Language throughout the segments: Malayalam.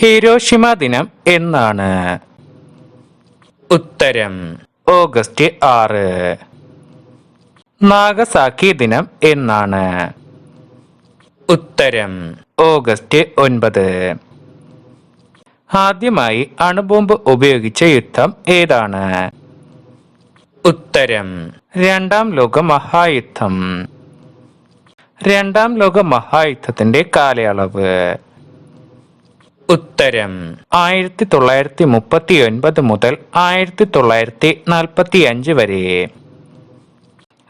ഹിരോഷിമ ദിനം എന്നാണ്. ഉത്തരം. ഓഗസ്റ്റ് ആറ്. നാഗസാക്കി ദിനം എന്നാണ്. ഉത്തരം. ഓഗസ്റ്റ് ഒൻപത്. ആദ്യമായി അണുബോംബ് ഉപയോഗിച്ച യുദ്ധം ഏതാണ്? ഉത്തരം. രണ്ടാം ലോക മഹായുദ്ധം. രണ്ടാം ലോക മഹായുദ്ധത്തിന്റെ കാലയളവ്. ഉത്തരം. ആയിരത്തി തൊള്ളായിരത്തി മുപ്പത്തി ഒൻപത് മുതൽ ആയിരത്തി തൊള്ളായിരത്തി നാൽപ്പത്തി അഞ്ച് വരെ.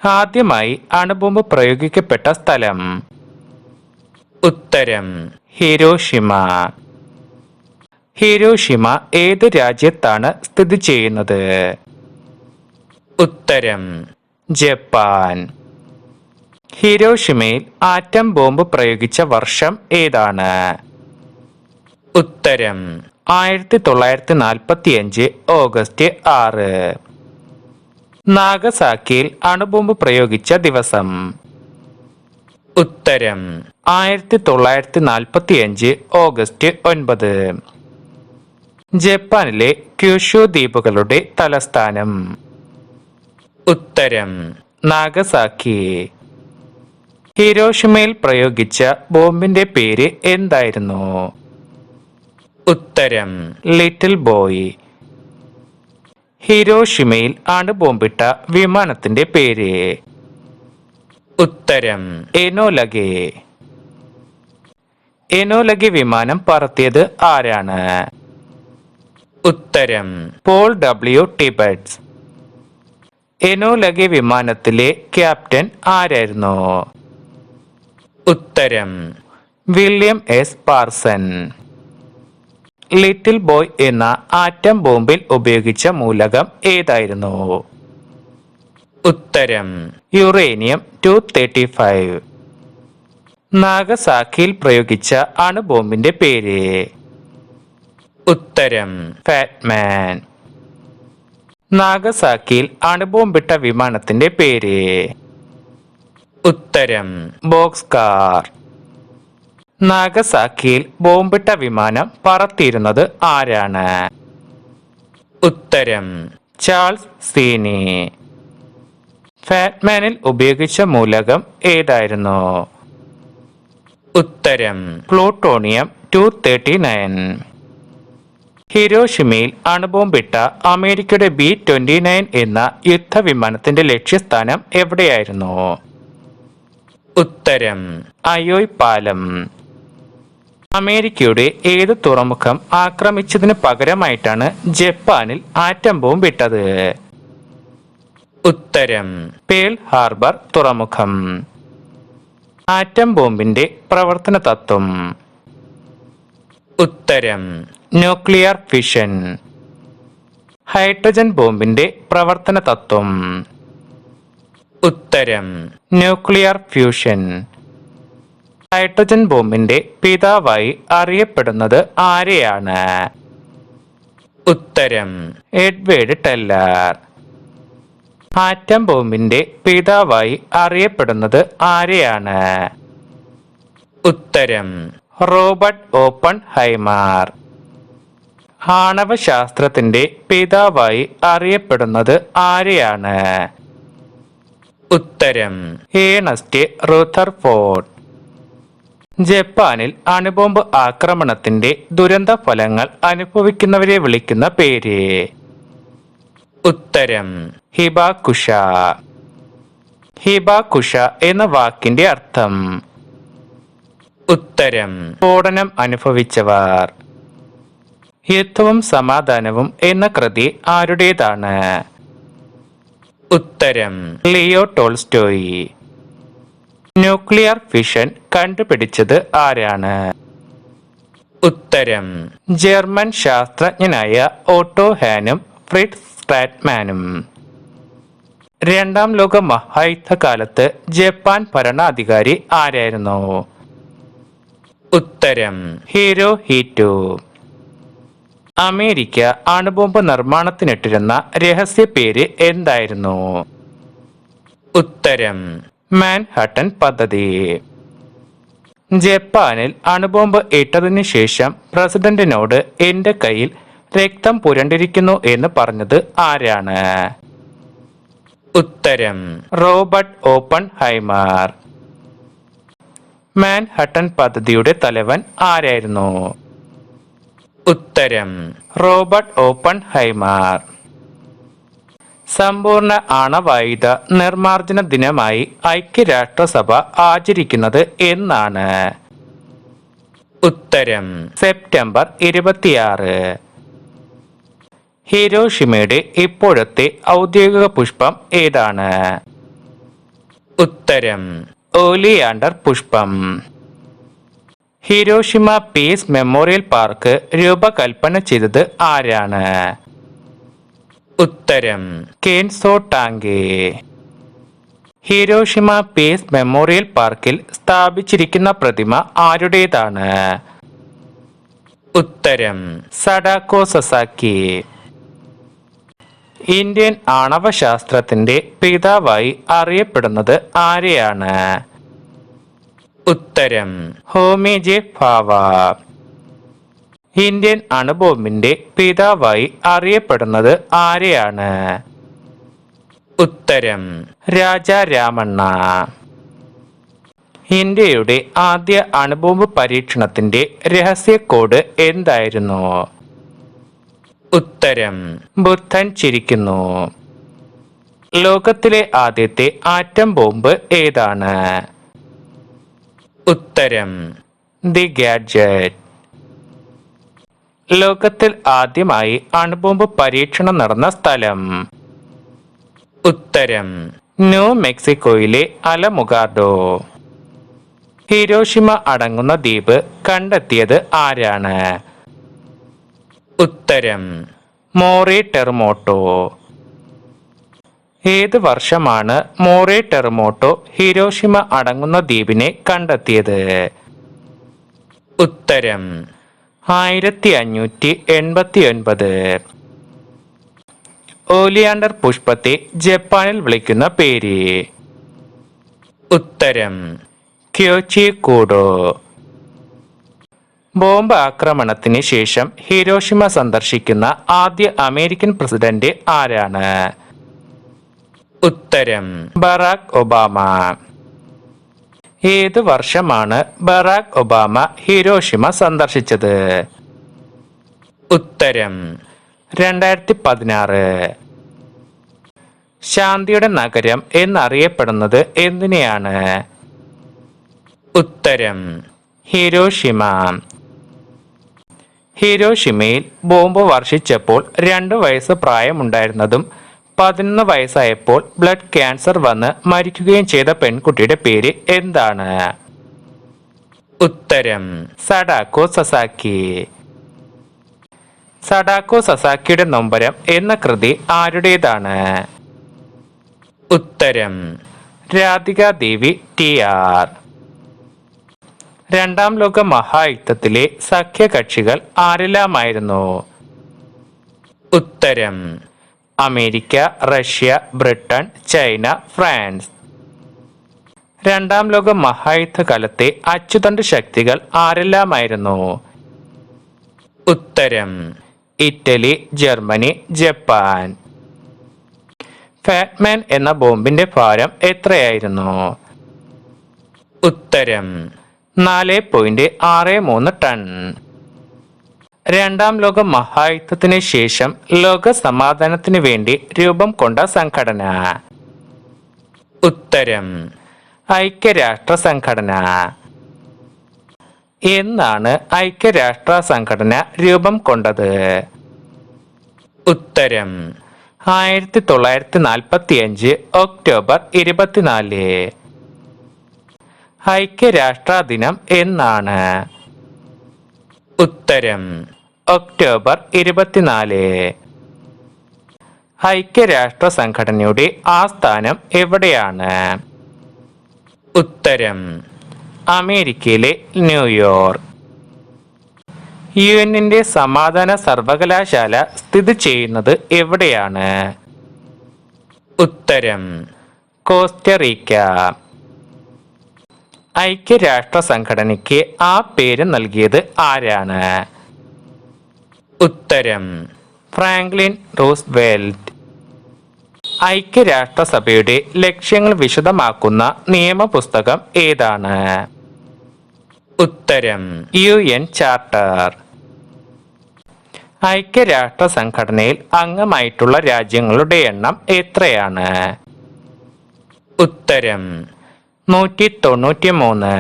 ആദ്യമായി അണുബോംബ് പ്രയോഗിക്കപ്പെട്ട സ്ഥലം. ഉത്തരം. ഹിരോഷിമ. ഹിരോഷിമ ഏത് രാജ്യത്താണ് സ്ഥിതി ചെയ്യുന്നത്? ഉത്തരം. ജപ്പാൻ. ഹിരോഷിമയിൽ ആറ്റം ബോംബ് പ്രയോഗിച്ച വർഷം ഏതാണ്? ഉത്തരം. ആയിരത്തി തൊള്ളായിരത്തി നാൽപ്പത്തി അഞ്ച് ഓഗസ്റ്റ് ആറ്. നാഗസാക്കിയിൽ അണുബോംബ് പ്രയോഗിച്ച ദിവസം. ഉത്തരം. ആയിരത്തി തൊള്ളായിരത്തി നാൽപ്പത്തി അഞ്ച് ഓഗസ്റ്റ് ഒൻപത്. ജപ്പാനിലെ ക്യൂഷോ ദ്വീപുകളുടെ തലസ്ഥാനം. ഉത്തരം. നാഗസാക്കി. ഹിരോഷിമയിൽ പ്രയോഗിച്ച ബോംബിന്റെ പേര് എന്തായിരുന്നു? ഉത്തരം. ലിറ്റിൽ ബോയ് ഹിരോഷിമയിൽ അണുബോംബിട്ട വിമാനത്തിന്റെ പേര്. ഉത്തരം. എനോലഗെ. എനോലഗെ വിമാനം പറത്തിയത് ആരാണ്? ഉത്തരം. Paul W Tibbets. എനോലഗെ വിമാനത്തിലെ ക്യാപ്റ്റൻ ആരായിരുന്നു? ഉത്തരം. William S Parson. Little boy എന്ന ആറ്റം ബോംബിൽ ഉപയോഗിച്ച മൂലകം ഏതായിരുന്നു? ഉത്തരം യുറേനിയം ടു തേർട്ടി ഫൈവ് നാഗസാക്കിയിൽ പ്രയോഗിച്ച അണുബോംബിന്റെ പേര്. ഉത്തരം ഫാറ്റ്മാൻ നാഗസാക്കിയിൽ അണുബോംബിട്ട വിമാനത്തിന്റെ പേര്. ഉത്തരം ബോക്സ് കാർ നാഗസാക്കിയിൽ ബോംബിട്ട വിമാനം പറത്തിയിരുന്നത് ആരാണ്? ഉത്തരം. ചാൾസ് സീനി. ഫാറ്റ്മാനിൽ ഉപയോഗിച്ച മൂലകം ഏതായിരുന്നു? ഉത്തരം. Plutonium two thirty nine. ഹിരോഷിമയിൽ അണുബോംബിട്ട അമേരിക്കയുടെ ബി ട്വന്റി നയൻ എന്ന യുദ്ധവിമാനത്തിന്റെ ലക്ഷ്യസ്ഥാനം എവിടെയായിരുന്നു? ഉത്തരം. അയോയ് പാലം. അമേരിക്കയുടെ ഏത് തുറമുഖം ആക്രമിച്ചതിന് പകരമായിട്ടാണ് ജപ്പാനിൽ ആറ്റം ബോംബ് ഇട്ടത് ഉത്തരം പേൾ ഹാർബർ തുറമുഖം. ആറ്റം ബോംബിന്റെ പ്രവർത്തന തത്വം. ഉത്തരം ന്യൂക്ലിയർ ഫിഷൻ. ഹൈഡ്രജൻ ബോംബിന്റെ പ്രവർത്തന തത്വം. ഉത്തരം ന്യൂക്ലിയർ ഫ്യൂഷൻ. ഹൈഡ്രജൻ ബോംബിന്റെ പിതാവായി അറിയപ്പെടുന്നത് ആരെയാണ്? ഉത്തരം. Edward teller. ആറ്റം ബോംബിന്റെ പിതാവായി അറിയപ്പെടുന്നത് ആരെയാണ്? ഉത്തരം. റോബർട്ട് ഓപ്പൺ ഹൈമാർ ആണവശാസ്ത്രത്തിന്റെ പിതാവായി അറിയപ്പെടുന്നത് ആരെയാണ്? ഉത്തരം. ഏണസ്റ്റ് റുഥർഫോർഡ് ജപ്പാനിൽ അണുബോംബ് ആക്രമണത്തിന്റെ ദുരന്ത ഫലങ്ങൾ അനുഭവിക്കുന്നവരെ വിളിക്കുന്ന പേര്. ഉത്തരം. ഹിബാകുഷ. ഹിബാകുഷ എന്ന വാക്കിന്റെ അർത്ഥം. ഉത്തരം. സ്ഫോടനം അനുഭവിച്ചവർ. യുദ്ധവും സമാധാനവും എന്ന കൃതി ആരുടേതാണ്? ഉത്തരം. Leo Tolstoy. ന്യൂക്ലിയർ ഫിഷൻ കണ്ടുപിടിച്ചത് ആരാണ്? ഉത്തരം. ജർമ്മൻ ശാസ്ത്രജ്ഞനായ ഓട്ടോ ഹാനും ഫ്രിഡ് സ്ട്രാറ്റ്മാനും രണ്ടാം ലോക മഹായുദ്ധകാലത്ത് ജപ്പാൻ ഭരണാധികാരി ആരായിരുന്നു? ഉത്തരം. ഹീരോ ഹീറ്റു അമേരിക്ക അണുബോംബ് നിർമ്മാണത്തിനിട്ടിരുന്ന രഹസ്യ പേര് എന്തായിരുന്നു? ഉത്തരം. മാൻഹട്ടൻ പദ്ധതി. ജപ്പാനിൽ അണുബോംബ് ഇട്ടതിനു ശേഷം പ്രസിഡന്റിനോട് എന്റെ കയ്യിൽ രക്തം പുരണ്ടിരിക്കുന്നു എന്ന് പറഞ്ഞത് ആരാണ്? ഉത്തരം റോബർട്ട് ഓപ്പൺ ഹൈമാർ മാൻഹട്ടൻ പദ്ധതിയുടെ തലവൻ ആരായിരുന്നു? ഉത്തരം റോബർട്ട് ഓപ്പൺ ഹൈമാർ സമ്പൂർണ ആണവായുധ നിർമ്മാർജന ദിനമായി ഐക്യരാഷ്ട്രസഭ ആചരിക്കുന്നത് എന്നാണ്. ഉത്തരം. സെപ്റ്റംബർ ഇരുപത്തിയാറ്. ഹിരോഷിമയുടെ ഇപ്പോഴത്തെ ഔദ്യോഗിക പുഷ്പം ഏതാണ്? ഉത്തരം. ഓലിയാണ്ടർ പുഷ്പം. ഹിരോഷിമ പീസ് മെമ്മോറിയൽ പാർക്ക് രൂപകൽപ്പന ചെയ്തത് ആരാണ്? ഉത്തരം. Kenzo Tange. Hiroshima peace memorial പാർക്കിൽ സ്ഥാപിച്ചിരിക്കുന്ന പ്രതിമ ആരുടേതാണ്? ഉത്തരം. Sadako Sasaki. ഇന്ത്യൻ ആണവശാസ്ത്രത്തിന്റെ പിതാവായി അറിയപ്പെടുന്നത് ആരെയാണ്? ഉത്തരം. ഹോമി ജെ ഭാവ ഇന്ത്യൻ അണുബോംബിന്റെ പിതാവായി അറിയപ്പെടുന്നത് ആരെയാണ്? ഉത്തരം. രാജ രാമണ്ണ. ഇന്ത്യയുടെ ആദ്യ അണുബോംബ് പരീക്ഷണത്തിന്റെ രഹസ്യ കോഡ് എന്തായിരുന്നു? ഉത്തരം. ബുദ്ധൻ ചിരിക്കുന്നു. ലോകത്തിലെ ആദ്യത്തെ ആറ്റം ബോംബ് ഏതാണ്? ഉത്തരം. The gadget. ലോകത്തിൽ ആദ്യമായി അണുബോംബ് പരീക്ഷണം നടന്ന സ്ഥലം. ഉത്തരം. ന്യൂ മെക്സിക്കോയിലെ അലമുഗാർഡോ ഹിരോഷിമ അടങ്ങുന്ന ദ്വീപ് കണ്ടെത്തിയത് ആരാണ്? ഉത്തരം. മോറി ടെർമോട്ടോ. ഏത് വർഷമാണ് മോറി ടെർമോട്ടോ ഹിരോഷിമ അടങ്ങുന്ന ദ്വീപിനെ കണ്ടെത്തിയത്? ഉത്തരം. ആയിരത്തി അഞ്ഞൂറ്റി എൺപത്തി ഒൻപത് ഓലിയാണ്ടർ പുഷ്പത്തെ ജപ്പാനിൽ വിളിക്കുന്ന പേര്. ഉത്തരം ക്യോച്ചി കൂടോ ബോംബ് ആക്രമണത്തിന് ശേഷം ഹിരോഷിമ സന്ദർശിക്കുന്ന ആദ്യ അമേരിക്കൻ പ്രസിഡന്റ് ആരാണ്? ഉത്തരം ബറാക് ഒബാമ. ഏത് വർഷമാണ് ബറാക് ഒബാമ ഹിരോഷിമ സന്ദർശിച്ചത്? ഉത്തരം രണ്ടായിരത്തി പതിനാറ് ശാന്തിയുടെ നഗരം എന്നറിയപ്പെടുന്നത് എന്തിനെയാണ്? ഉത്തരം ഹിരോഷിമ. ഹിരോഷിമയിൽ ബോംബ് വർഷിച്ചപ്പോൾ രണ്ട് വയസ്സ് പ്രായമുണ്ടായിരുന്നതും പതിനൊന്ന് വയസ്സായപ്പോൾ ബ്ലഡ് ക്യാൻസർ വന്ന് മരിക്കുകയും ചെയ്ത പെൺകുട്ടിയുടെ പേര് എന്താണ്? ഉത്തരം സഡാക്കോ സസാക്കി. സഡാക്കോ സസാക്കിയുടെ നൊമ്പരം എന്ന കൃതി ആരുടേതാണ്? ഉത്തരം രാധിക ദേവി ടി ആർ. രണ്ടാം ലോക മഹായുദ്ധത്തിലെ സഖ്യകക്ഷികൾ ആരെല്ലാമായിരുന്നു. ഉത്തരം America Russia Britain China France. രണ്ടാം ലോക മഹായുദ്ധകാലത്തെ അച്ചുതണ്ട് ശക്തികൾ ആരെല്ലാമായിരുന്നു? ഉത്തരം ഇറ്റലി ജർമ്മനി ജപ്പാൻ. ഫാറ്റ്മാൻ എന്ന ബോംബിന്റെ ഭാരം എത്രയായിരുന്നു? ഉത്തരം നാല് പോയിന്റ് ആറ് മൂന്ന് ടൺ. രണ്ടാം ലോക മഹായുദ്ധത്തിന് ശേഷം ലോക സമാധാനത്തിന് വേണ്ടി രൂപം കൊണ്ട സംഘടന. ഉത്തരം. ഐക്യരാഷ്ട്ര സംഘടന. എന്നാണ് ഐക്യരാഷ്ട്ര സംഘടന രൂപം കൊണ്ടത്. ഉത്തരം. ആയിരത്തി തൊള്ളായിരത്തി നാൽപ്പത്തി അഞ്ച് ഒക്ടോബർ ഇരുപത്തിനാല്. ഐക്യരാഷ്ട്ര ദിനം എന്നാണ്. ഉത്തരം. ഒക്ടോബർ ഇരുപത്തിനാല്. ഐക്യരാഷ്ട്ര സംഘടനയുടെ ആസ്ഥാനം എവിടെയാണ്? ഉത്തരം. അമേരിക്കയിലെ ന്യൂയോർക്ക്. യു എന്നിന്റെ സമാധാന സർവകലാശാല സ്ഥിതി ചെയ്യുന്നത് എവിടെയാണ്? ഉത്തരം. കോസ്റ്ററീക്ക ഐക്യരാഷ്ട്ര സംഘടനയ്ക്ക് ആ പേര് നൽകിയത് ആരാണ്? ഉത്തരം ഫ്രാങ്ക്ലിൻ റൂസ്വെൽറ്റ്. ഐക്യരാഷ്ട്രസഭയുടെ ലക്ഷ്യങ്ങൾ വിശദമാക്കുന്ന നിയമപുസ്തകം ഏതാണ്? ഉത്തരം യു എൻ ചാർട്ടർ. ഐക്യരാഷ്ട്ര സംഘടനയിൽ അംഗമായിട്ടുള്ള രാജ്യങ്ങളുടെ എണ്ണം എത്രയാണ്? ഉത്തരം നൂറ്റി തൊണ്ണൂറ്റി മൂന്ന്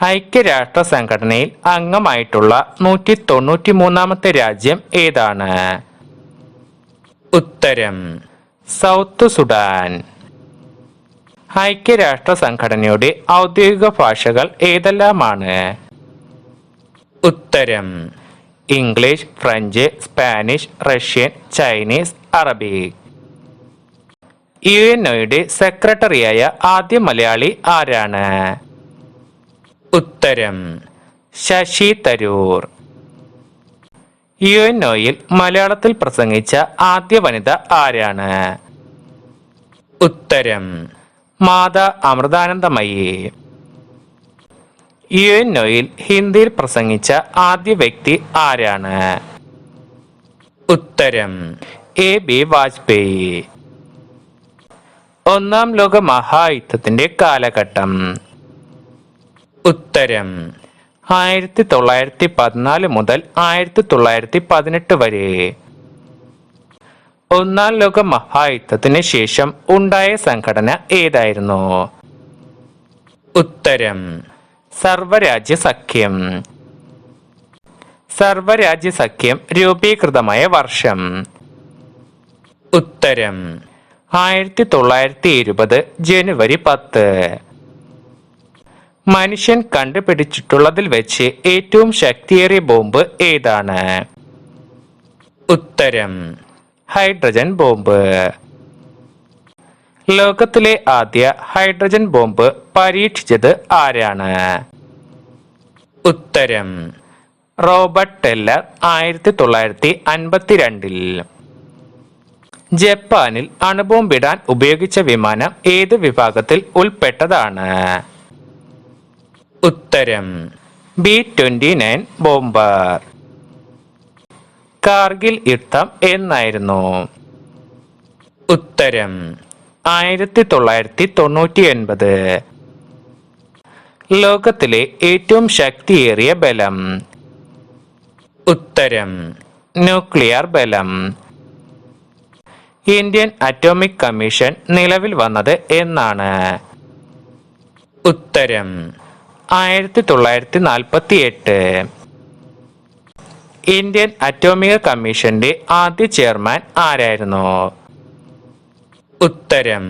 ഐക്യരാഷ്ട്ര സംഘടനയിൽ അംഗമായിട്ടുള്ള നൂറ്റി തൊണ്ണൂറ്റി മൂന്നാമത്തെ രാജ്യം ഏതാണ്? ഉത്തരം സൗത്ത് സുഡാൻ. ഐക്യരാഷ്ട്ര സംഘടനയുടെ ഔദ്യോഗിക ഭാഷകൾ ഏതെല്ലാമാണ്? ഉത്തരം English French Spanish Russian Chinese Arabic. U N ഒയുടെ സെക്രട്ടറിയായ ആദ്യ മലയാളി ആരാണ്? ഉത്തരം ശശി തരൂർ. യു എൻ ഒയിൽ മലയാളത്തിൽ പ്രസംഗിച്ച ആദ്യ വനിത ആരാണ്? ഉത്തരം മാതാ അമൃതാനന്ദമയി. യു എൻ ഒയിൽ ഹിന്ദിയിൽ പ്രസംഗിച്ച ആദ്യ വ്യക്തി ആരാണ്? ഉത്തരം എ ബി വാജ്പേയി. ഒന്നാം ലോക മഹായുദ്ധത്തിന്റെ കാലഘട്ടം. ഉത്തരം. ആയിരത്തി തൊള്ളായിരത്തി പതിനാല് മുതൽ ആയിരത്തി തൊള്ളായിരത്തി പതിനെട്ട് വരെ. ഒന്നാം ലോക മഹായുദ്ധത്തിന് ശേഷം ഉണ്ടായ സംഘടന ഏതായിരുന്നു? ഉത്തരം. സർവരാജ്യ സഖ്യം. സർവരാജ്യ സഖ്യം രൂപീകൃതമായ വർഷം. ഉത്തരം. ആയിരത്തി തൊള്ളായിരത്തി ഇരുപത് ജനുവരി പത്ത്. മനുഷ്യൻ കണ്ടുപിടിച്ചിട്ടുള്ളതിൽ വെച്ച് ഏറ്റവും ശക്തിയേറിയ ബോംബ് ഏതാണ്? ഉത്തരം ഹൈഡ്രജൻ ബോംബ്. ലോകത്തിലെ ആദ്യ ഹൈഡ്രജൻ ബോംബ് പരീക്ഷിച്ചത് ആരാണ്? ഉത്തരം റോബർട്ട് ടെല്ലർ ആയിരത്തി തൊള്ളായിരത്തി അൻപത്തിരണ്ടിൽ ജപ്പാനിൽ അണുബോംബിടാൻ ഉപയോഗിച്ച വിമാനം ഏത് വിഭാഗത്തിൽ ഉൾപ്പെട്ടതാണ്? ഉത്തരം B twenty nine bomber. Kargil യുദ്ധം എന്നായിരുന്നു. ഉത്തരം ആയിരത്തി തൊള്ളായിരത്തി തൊണ്ണൂറ്റി ഒൻപത് ലോകത്തിലെ ഏറ്റവും ശക്തിയേറിയ ബലം. ഉത്തരം ന്യൂക്ലിയർ ബലം. ഇന്ത്യൻ അറ്റോമിക് കമ്മീഷൻ നിലവിൽ വന്നത് എന്നാണ്. ഉത്തരം. ആയിരത്തി തൊള്ളായിരത്തി നാൽപ്പത്തി എട്ട് ഇന്ത്യൻ അറ്റോമിക കമ്മീഷന്റെ ആദ്യ ചെയർമാൻ ആരായിരുന്നു? ഉത്തരം.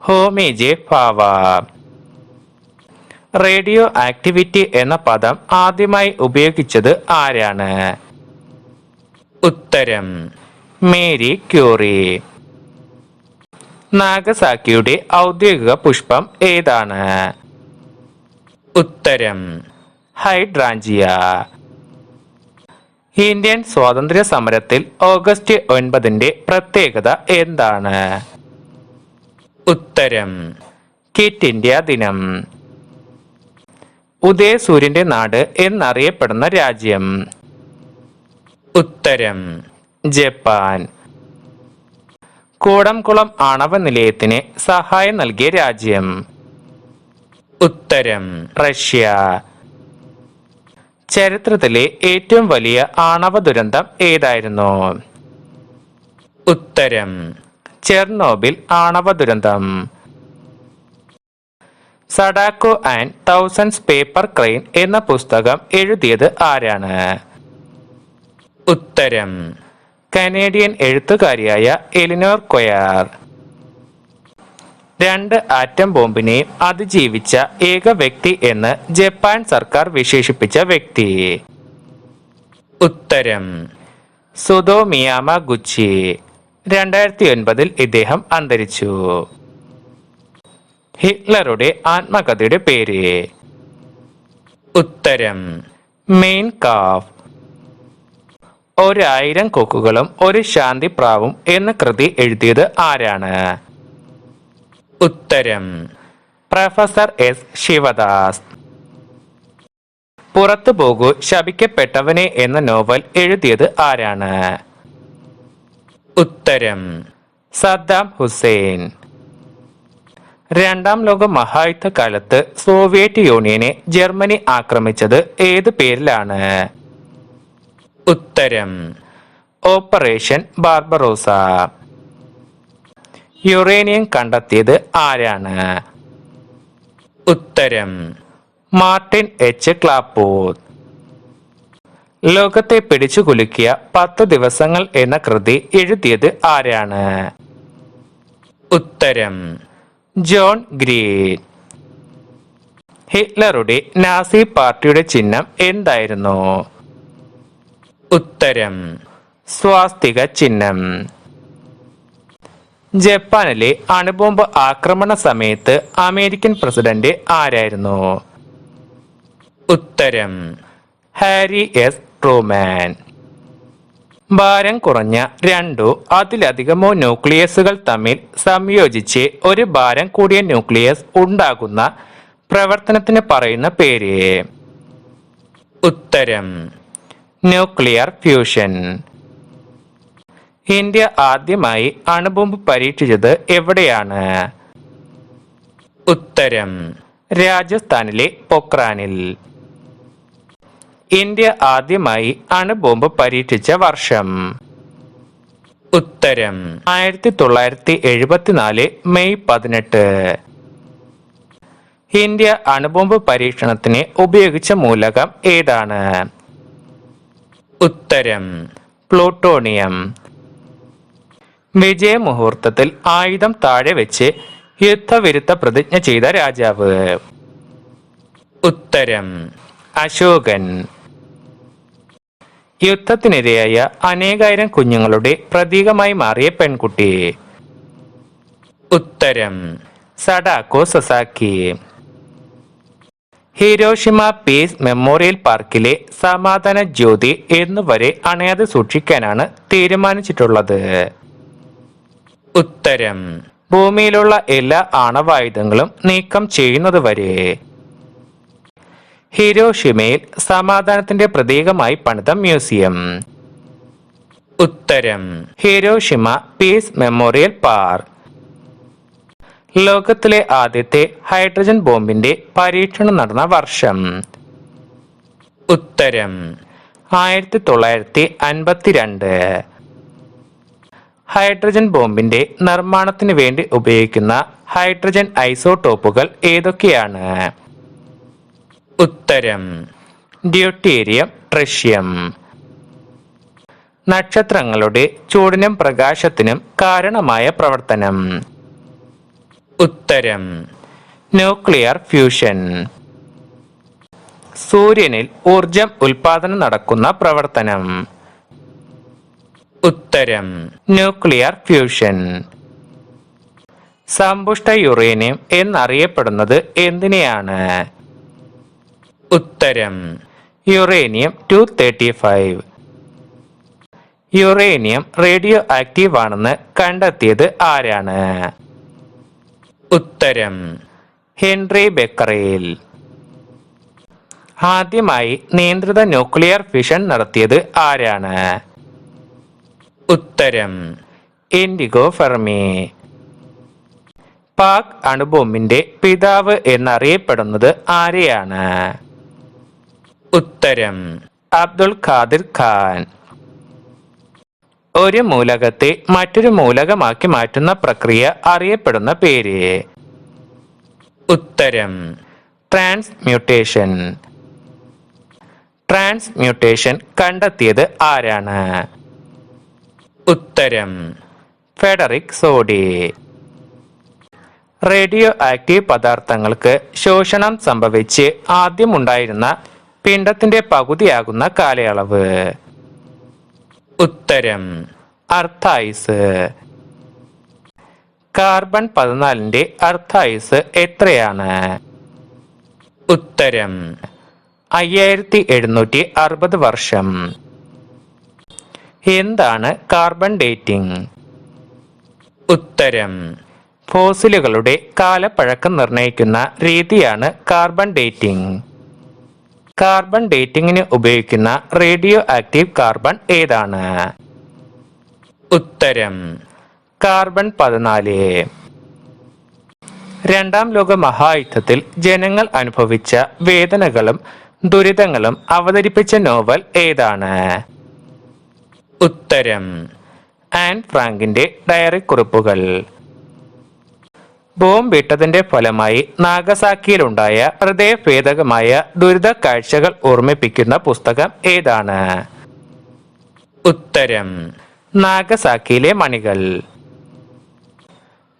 Homi J Bhabha radioactivity എന്ന പദം ആദ്യമായി ഉപയോഗിച്ചത് ആരാണ്? ഉത്തരം. Marie Curie. നാഗസാക്കിയുടെ ഔദ്യോഗിക പുഷ്പം ഏതാണ്? ഉത്തരം ഹൈഡ്രാഞ്ചിയ. ഇന്ത്യൻ സ്വാതന്ത്ര്യ സമരത്തിൽ ഓഗസ്റ്റ് ഒൻപതിന്റെ പ്രത്യേകത എന്താണ്? ഉത്തരം കിറ്റ് ഇന്ത്യ ദിനം. ഉദയസൂര്യന്റെ നാട് എന്നറിയപ്പെടുന്ന രാജ്യം. ഉത്തരം ജപ്പാൻ. കൂടംകുളം ആണവ നിലയത്തിന് സഹായം നൽകിയ രാജ്യം. ഉത്തരം. റഷ്യ. ചരിത്രത്തിലെ ഏറ്റവും വലിയ ആണവ ദുരന്തം ഏതായിരുന്നു? ഉത്തരം. ചെർണോബിൽ ആണവ ദുരന്തം. Sadako and thousands paper crane എന്ന പുസ്തകം എഴുതിയത് ആരാണ്? ഉത്തരം. കനേഡിയൻ എഴുത്തുകാരിയായ എലിനോർ കൊയാർ. രണ്ട് ആറ്റം ബോംബിനെയും അതിജീവിച്ച ഏക വ്യക്തി എന്ന് ജപ്പാൻ സർക്കാർ വിശേഷിപ്പിച്ച വ്യക്തി. ഉത്തരം സുതോ മിയാമ ഗുച്ചി. രണ്ടായിരത്തി ഒൻപതിൽ ഇദ്ദേഹം അന്തരിച്ചു. ഹിറ്റ്ലറുടെ ആത്മകഥയുടെ പേര്. ഉത്തരം മെയിൻ കാഫ്. ഒരായിരം കൊക്കുകളും ഒരു ശാന്തി ശാന്തിപ്രാവും എന്ന കൃതി എഴുതിയത് ആരാണ്? ഉത്തരം. Professor S. ശിവദാസ്. പുറത്തു പോകൂ ശപിക്കപ്പെട്ടവനെ എന്ന നോവൽ എഴുതിയത് ആരാണ്? ഉത്തരം. Saddam Hussein. രണ്ടാം ലോക മഹായുദ്ധ കാലത്ത് സോവിയറ്റ് യൂണിയനെ ജർമ്മനി ആക്രമിച്ചത് ഏത് പേരിലാണ്? ഉത്തരം. Operation Barbarossa. യുറേനിയം കണ്ടെത്തിയത് ആരാണ്? ഉത്തരം. Martin H. ക്ലാപ്പോ ലോകത്തെ പിടിച്ചു കുലുക്കിയ പത്ത് ദിവസങ്ങൾ എന്ന കൃതി എഴുതിയത് ആരാണ്? ഉത്തരം. John green. ഹിറ്റ്ലറുടെ നാസി പാർട്ടിയുടെ ചിഹ്നം എന്തായിരുന്നു? ഉത്തരം. സ്വാസ്തിക ചിഹ്നം. ജപ്പാനിലെ അണുബോംബ് ആക്രമണ സമയത്ത് അമേരിക്കൻ പ്രസിഡന്റ് ആരായിരുന്നു? ഉത്തരം ഹാരി എസ്. ട്രൂമാൻ. ഭാരം കുറഞ്ഞ രണ്ടോ അതിലധികമോ ന്യൂക്ലിയസുകൾ തമ്മിൽ സംയോജിച്ച് ഒരു ഭാരം കൂടിയ ന്യൂക്ലിയസ് ഉണ്ടാകുന്ന പ്രവർത്തനത്തിന് പറയുന്ന പേര്. ഉത്തരം ന്യൂക്ലിയർ ഫ്യൂഷൻ. ഇന്ത്യ ആദ്യമായി അണുബോംബ് പരീക്ഷിച്ചത് എവിടെയാണ്? ഉത്തരം രാജസ്ഥാനിലെ പൊക്രാനിൽ. ഇന്ത്യ ആദ്യമായി അണുബോംബ് പരീക്ഷിച്ച വർഷം. ഉത്തരം ആയിരത്തി തൊള്ളായിരത്തി എഴുപത്തിനാല് മെയ് പതിനെട്ട്. ഇന്ത്യ അണുബോംബ് പരീക്ഷണത്തിന് ഉപയോഗിച്ച മൂലകം ഏതാണ്? ഉത്തരം. പ്ലൂട്ടോണിയം. വിജയമുഹൂർത്തത്തിൽ ആയുധം താഴെ വെച്ച് യുദ്ധവിരുദ്ധ പ്രതിജ്ഞ ചെയ്ത രാജാവ്. ഉത്തരം. അശോകൻ. യുദ്ധത്തിനിരയായ അനേകായിരം കുഞ്ഞുങ്ങളുടെ പ്രതീകമായി മാറിയ പെൺകുട്ടി. ഉത്തരം. Sadako Sasaki. Hiroshima peace memorial പാർക്കിലെ സമാധാന ജ്യോതി എന്നുവരെ അണയാതെ സൂക്ഷിക്കാനാണ് തീരുമാനിച്ചിട്ടുള്ളത്. ഉത്തരം. ഭൂമിയിലുള്ള എല്ലാ ആണവായുധങ്ങളും നീക്കം ചെയ്യുന്നതുവരെ. ഹിരോഷിമയിൽ സമാധാനത്തിന്റെ പ്രതീകമായി പണിത മ്യൂസിയം. ഉത്തരം. Hiroshima peace memorial park. ലോകത്തിലെ ആദ്യത്തെ ഹൈഡ്രജൻ ബോംബിന്റെ പരീക്ഷണം നടന്ന വർഷം. ഉത്തരം. ആയിരത്തി തൊള്ളായിരത്തി അൻപത്തിരണ്ട് ഹൈഡ്രജൻ ബോംബിന്റെ നിർമ്മാണത്തിന് വേണ്ടി ഉപയോഗിക്കുന്ന ഹൈഡ്രജൻ ഐസോടോപ്പുകൾ ഏതൊക്കെയാണ്? ഉത്തരം. Deuterium tritium. നക്ഷത്രങ്ങളുടെ ചൂടിനും പ്രകാശത്തിനും കാരണമായ പ്രവർത്തനം. ഉത്തരം. ന്യൂക്ലിയർ ഫ്യൂഷൻ സൂര്യനിൽ ഊർജം ഉൽപാദനം നടക്കുന്ന പ്രവർത്തനം. ഉത്തരം. ന്യൂക്ലിയർ ഫ്യൂഷൻ സമ്പുഷ്ട യുറേനിയം എന്നറിയപ്പെടുന്നത് എന്തിനെയാണ്? ഉത്തരം. Uranium two thirty five uranium radioactive ആണെന്ന് കണ്ടെത്തിയത് ആരാണ്? ഉത്തരം. Henri Becquerel. ആദ്യമായി നിയന്ത്രിത ന്യൂക്ലിയർ ഫിഷൻ നടത്തിയത് ആരാണ്? ഉത്തരം ഇൻഡിഗോ ഫെർമി. പാക് അണുബോംബിന്റെ പിതാവ് എന്നറിയപ്പെടുന്നത് ആരെയാണ്? ഉത്തരം അബ്ദുൽ ഖാദിർ ഖാൻ. ഒരു മൂലകത്തെ മറ്റൊരു മൂലകമാക്കി മാറ്റുന്ന പ്രക്രിയ അറിയപ്പെടുന്ന പേര്. ഉത്തരം. ട്രാൻസ്മ്യൂട്ടേഷൻ. ട്രാൻസ്മ്യൂട്ടേഷൻ കണ്ടെത്തിയത് ആരാണ്? ഉത്തരം. Frederick Soddy. റേഡിയോ ആക്റ്റീവ് പദാർത്ഥങ്ങൾക്ക് ശോഷണം സംഭവിച്ച് ആദ്യമുണ്ടായിരുന്ന പിണ്ടത്തിന്റെ പകുതിയാകുന്ന കാലയളവ്. ഉത്തരം. അർത്ഥായുസ്. കാർബൺ പതിനാലിന്റെ അർത്ഥായുസ് എത്രയാണ്? ഉത്തരം. അയ്യായിരത്തി എഴുന്നൂറ്റി അറുപത് വർഷം. എന്താണ് കാർബൺ ഡേറ്റിംഗ്? ഉത്തരം. ഫോസിലുകളുടെ കാലപ്പഴക്കം നിർണയിക്കുന്ന രീതിയാണ് കാർബൺ ഡേറ്റിംഗ്. കാർബൺ ഡേറ്റിംഗിന് ഉപയോഗിക്കുന്ന റേഡിയോ ആക്റ്റീവ് കാർബൺ ഏതാണ്? ഉത്തരം കാർബൺ പതിനാല്. രണ്ടാം ലോക മഹായുദ്ധത്തിൽ ജനങ്ങൾ അനുഭവിച്ച വേദനകളും ദുരിതങ്ങളും അവതരിപ്പിച്ച നോവൽ ഏതാണ്? ഉത്തരം ആൻ ഫ്രാങ്കിന്റെ ഡയറി കുറിപ്പുകൾ. ബോംബ് ഇട്ടതിന്റെ ഫലമായി നാഗസാക്കിയിലുണ്ടായ ഹൃദയഭേദകമായ ദുരിത കാഴ്ചകൾ ഓർമ്മിപ്പിക്കുന്ന പുസ്തകം ഏതാണ്? ഉത്തരം നാഗസാക്കിയിലെ മണികൾ.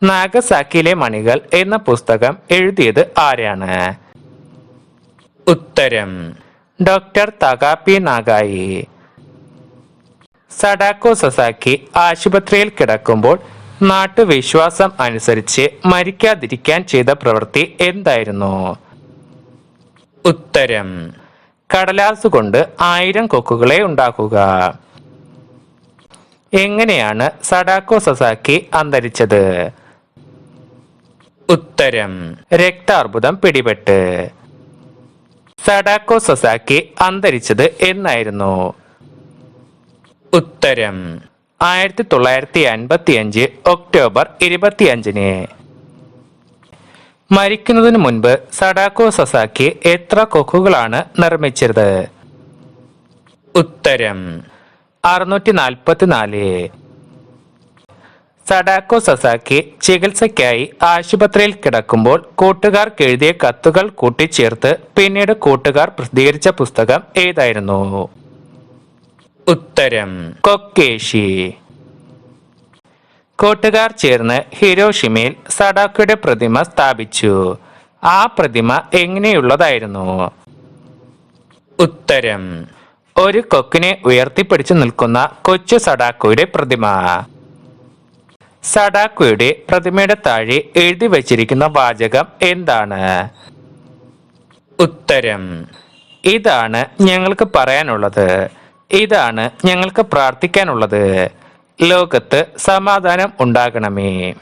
നാഗസാക്കിയിലെ മണികൾ എന്ന പുസ്തകം എഴുതിയത് ആരാണ്? ഉത്തരം doctor Takashi Nagai. Sadako Sasaki ആശുപത്രിയിൽ കിടക്കുമ്പോൾ നാട്ടുവിശ്വാസം അനുസരിച്ച് മരിക്കാതിരിക്കാൻ ചെയ്ത പ്രവൃത്തി എന്തായിരുന്നു? ഉത്തരം കടലാസ് കൊണ്ട് ആയിരം കൊക്കുകളെ ഉണ്ടാക്കുക. എങ്ങനെയാണ് സഡാക്കോ സസാക്കി അന്തരിച്ചത്? ഉത്തരം രക്താർബുദം പിടിപെട്ട്. സഡാക്കോ സസാക്കി അന്തരിച്ചത് എന്നായിരുന്നു. ഉത്തരം ആയിരത്തി തൊള്ളായിരത്തി അൻപത്തി അഞ്ച് ഒക്ടോബർ ഇരുപത്തിയഞ്ചിന്. മരിക്കുന്നതിന് മുൻപ് സഡാക്കോ സസാക്കി എത്ര കൊക്കുകളാണ് നിർമ്മിച്ചത്? ഉത്തരം അറുന്നൂറ്റി നാൽപ്പത്തിനാല് സഡാക്കോ സസാക്കി ചികിത്സയ്ക്കായി ആശുപത്രിയിൽ കിടക്കുമ്പോൾ കൂട്ടുകാർക്ക് എഴുതിയ കത്തുകൾ കൂട്ടിച്ചേർത്ത് പിന്നീട് കൂട്ടുകാർ പ്രസിദ്ധീകരിച്ച പുസ്തകം ഏതായിരുന്നു? ഉത്തരം. കൊക്കേഷി. കൂട്ടുകാർ ചേർന്ന് ഹിരോഷിമയിൽ സഡാക്കയുടെ പ്രതിമ സ്ഥാപിച്ചു. ആ പ്രതിമ എങ്ങനെയുള്ളതായിരുന്നു? ഉത്തരം. ഒരു കൊക്കിനെ ഉയർത്തിപ്പിടിച്ചു നിൽക്കുന്ന കൊച്ചു സഡാക്കോയുടെ പ്രതിമ. സഡാക്കോയുടെ പ്രതിമയുടെ താഴെ എഴുതി വച്ചിരിക്കുന്ന വാചകം എന്താണ്? ഉത്തരം. ഇതാണ് ഞങ്ങൾക്ക് പറയാനുള്ളത്. ഇതാണ് ഞങ്ങൾക്ക് പ്രാർത്ഥിക്കാനുള്ളത്. ലോകത്ത് സമാധാനം ഉണ്ടാകണമേ.